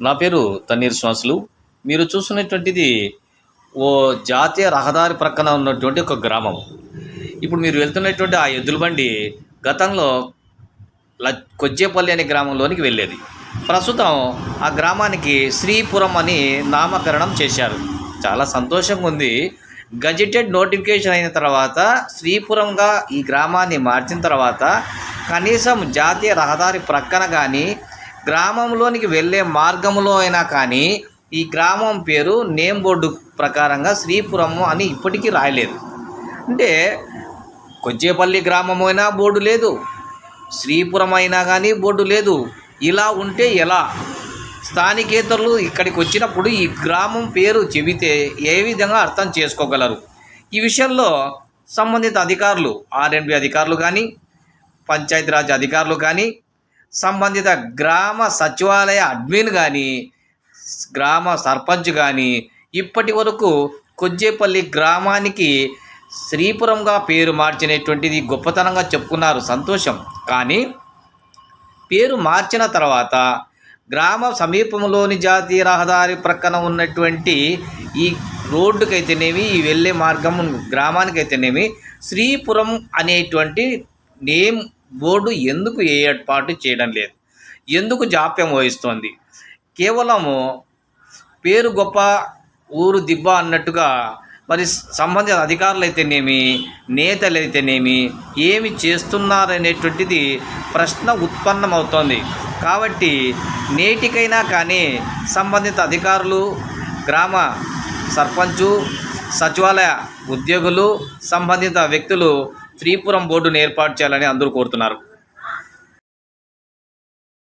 నా పేరు తన్నీర్ శ్వాసులు. మీరు చూస్తున్నటువంటిది ఓ జాతీయ రహదారి ప్రక్కన ఉన్నటువంటి ఒక గ్రామం. ఇప్పుడు మీరు వెళ్తున్నటువంటి ఆ ఎద్దుల బండి గతంలో ల కొజ్జేపల్లి అనే గ్రామంలోనికి వెళ్ళేది. ప్రస్తుతం ఆ గ్రామానికి శ్రీపురం అని నామకరణం చేశారు. చాలా సంతోషంగా ఉంది. గజెటెడ్ నోటిఫికేషన్ అయిన తర్వాత శ్రీపురంగా ఈ గ్రామాన్ని మార్చిన తర్వాత కనీసం జాతీయ రహదారి ప్రక్కన కానీ గ్రామంలోనికి వెళ్ళే మార్గంలో అయినా కానీ ఈ గ్రామం పేరు నేమ్ బోర్డు ప్రకారంగా శ్రీపురము అని ఇప్పటికీ రాయలేదు. అంటే కొచ్చేపల్లి గ్రామము అయినా బోర్డు లేదు శ్రీపురం అయినా కానీ బోర్డు లేదు. ఇలా ఉంటే ఎలా? స్థానికేతరులు ఇక్కడికి వచ్చినప్పుడు ఈ గ్రామం పేరు చెబితే ఏ విధంగా అర్థం చేసుకోగలరు? ఈ విషయంలో సంబంధిత అధికారులు ఆర్ఎండ్బి అధికారులు కానీ పంచాయతీరాజ్ అధికారులు కానీ సంబంధిత గ్రామ సచివాలయ అడ్మిన్ కానీ గ్రామ సర్పంచ్ కానీ ఇప్పటి వరకు కొజ్జేపల్లి గ్రామానికి శ్రీపురంగా పేరు మార్చినటువంటిది గొప్పతనంగా చెప్పుకున్నారు సంతోషం. కానీ పేరు మార్చిన తర్వాత గ్రామ సమీపంలోని జాతీయ రహదారి ప్రక్కన ఉన్నటువంటి ఈ రోడ్డుకైతేనేమి ఈ వెళ్ళే మార్గం గ్రామానికైతేనేమి శ్రీపురం అనేటువంటి నేమ్ బోర్డు ఎందుకు ఏర్పాటు చేయడం లేదు? ఎందుకు జాప్యం వహిస్తోంది? కేవలము పేరు గొప్ప ఊరు దిబ్బ అన్నట్టుగా మరి సంబంధిత అధికారులు అయితేనేమి నేతలు అయితేనేమి ఏమి చేస్తున్నారనేటువంటిది ప్రశ్న ఉత్పన్నమవుతోంది. కాబట్టి నేటికైనా కానీ సంబంధిత అధికారులు గ్రామ సర్పంచు సచివాలయ ఉద్యోగులు సంబంధిత వ్యక్తులు శ్రీపురం బోర్డును ఏర్పాటు చేయాలని అందరూ కోరుతున్నారు.